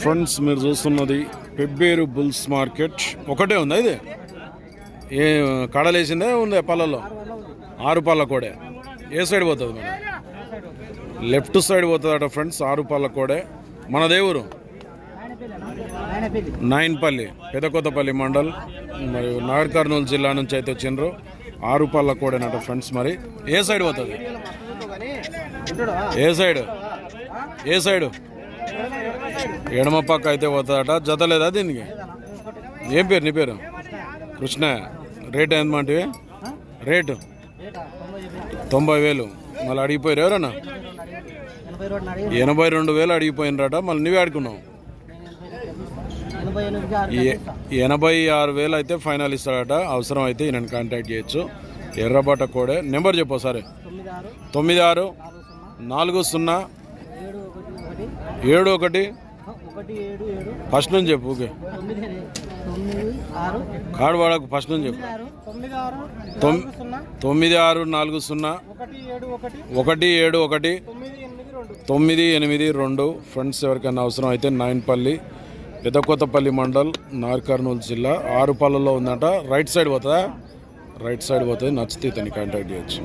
Friends మీరు చూస్తున్నది Pebbair bulls market. ఒకటే ఉందా ఇది? ఏ కడలేసిందే ఉంది పళ్ళలో? ఆరు పళ్ళ కోడే. ఏ సైడ్ పోతుంది మేడం లెఫ్ట్ సైడ్ పోతుందట ఫ్రెండ్స్ ఆరు పళ్ళ కోడే. మన దేవురు నాయన్పల్లి పెదకొత్తపల్లి మండల్. మరియు నాగర్ కర్నూలు జిల్లా నుంచి అయితే వచ్చిండ్రు. ఆరు పళ్ళ కోడేనట ఫ్రెండ్స్ మరి. ఏ సైడ్ పోతుంది? ఏ సైడ్? ఏ సైడ్? ఎడమ పక్క అయితే పోతుందట. జత లేదా దీనికి? ఏం పేరు నీ పేరు? కృష్ణ రేట్ ఎంతమంటివి రేటు? తొంభై వేలు. మళ్ళీ అడిగిపోయారు ఎవరన్నా? ఎనభై రెండు వేలు అడిగిపోయినరట. మళ్ళీ నువ్వే ఆడుకున్నావు ఎనభై ఆరు ఎనభై ఆరు వేలు అయితే ఫైనల్ ఇస్తాడట. అవసరం అయితే నేను కాంటాక్ట్ చేయొచ్చు. ఎర్రబాట కోడే. నెంబర్ చెప్పు సరే తొమ్మిది ఆరు నాలుగు సున్నా ఏడు ఒకటి ఫస్ట్ నుంచి చెప్పు ఓకే. తొమ్మిది తొమ్మిది ఆరు. కార్డు వాడకు ఫస్ట్ నుంచి చెప్పు తొమ్మిది ఆరు నాలుగు సున్నా. ఒకటి ఏడు ఒకటి. తొమ్మిది ఎనిమిది రెండు. ఫ్రెండ్స్ ఎవరికైనా అవసరం అయితే నాయన్పల్లి పెదకొత్తపల్లి మండల్ నార్ కర్నూలు జిల్లా ఆరుపల్లలో ఉందంట. రైట్ సైడ్ పోతుందా? రైట్ సైడ్ పోతుంది. నచ్చితే ఇతన్ని కాంటాక్ట్ చేయొచ్చు.